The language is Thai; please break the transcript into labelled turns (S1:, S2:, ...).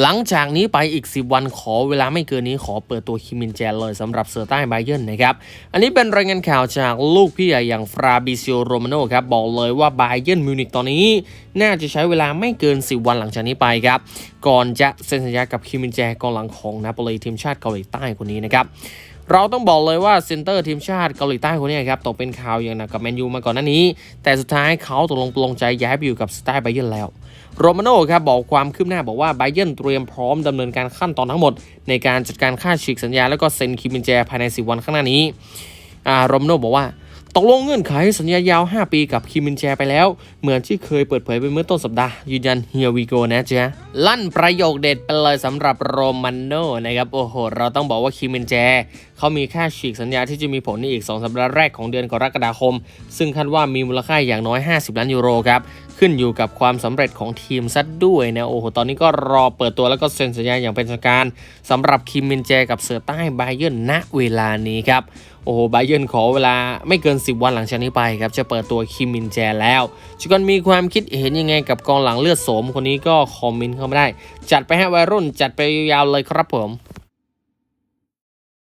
S1: หลังจากนี้ไปอีก 10 วันขอเวลาไม่เกินนี้ขอเปิดตัวคิมินแจเลยสำหรับเซอร์ใต้ไบเยนนะครับ อันนี้เป็นรายงานข่าวจากลูกพี่ใหญ่อย่างฟราบิซิโอโรมาโนครับ บอกเลยว่าไบเยนมิวนิกตอนนี้ น่าจะใช้เวลาไม่เกิน 10 วันหลังจากนี้ไปครับ ก่อนจะเซ็นสัญญากับคิมมินแจกองหลังของนาโปลีทีมชาติเกาหลีใต้คนนี้นะครับ เราต้องบอกเลยว่าเซนเตอร์ทีมชาติเกาหลีใต้คนนี้ครับตกเป็นข่าวอย่างหนักกับแมนยูมาก่อนหน้านี้ แต่สุดท้ายเขาตกลงปลงใจย้ายไปอยู่กับสไตล์ไบเยนแล้วโรมาโน่ครับบอกความคืบหน้าบอกว่าไบเยนเตรียมพร้อมดำเนินการขั้นตอนทั้งหมด ในการจัดการค่าฉีกสัญญา แล้วก็เซ็นคิมินแจภายใน 10 วันข้างหน้านี้โรมาโน่บอกว่า ตกลงเงื่อนไขสัญญายาว 5 ปีกับคิมินแจไปแล้ว เหมือนที่เคยเปิดเผยไปเมื่อต้นสัปดาห์ ยืนยัน here we go นะจ๊ะลั่นประโยคเด็ดไปเลยสำหรับโรมันโนนะครับ โอ้โห เราต้องบอกว่าคิมมินแจเขามีค่าฉีกสัญญาที่จะมีผลในอีก 2 สัปดาห์แรกของเดือนกรกฎาคม ซึ่งคาดว่ามีมูลค่าอย่างน้อย 50 ล้านยูโรครับ ขึ้นอยู่กับความสำเร็จของทีมซะด้วยนะโอ้โหตอนนี้ก็รอเปิดตัวแล้วก็เซ็นสัญญาอย่างเป็นทางการสำหรับคิมมินแจกับเสือใต้ไบเยอร์นณเวลานี้ครับโอ้โหไบเยอร์ขอเวลาไม่เกิน 10 วันหลังจากนี้ไปครับจะเปิดตัวคิมมินแจแล้วชุกันมีความคิดเห็นยังไงกับกองหลังเลือดโสมคนนี้ก็คอมเมนต์เข้ามาได้ จัดไปให้วัยรุ่นจัดไปยาวๆเลยครับผม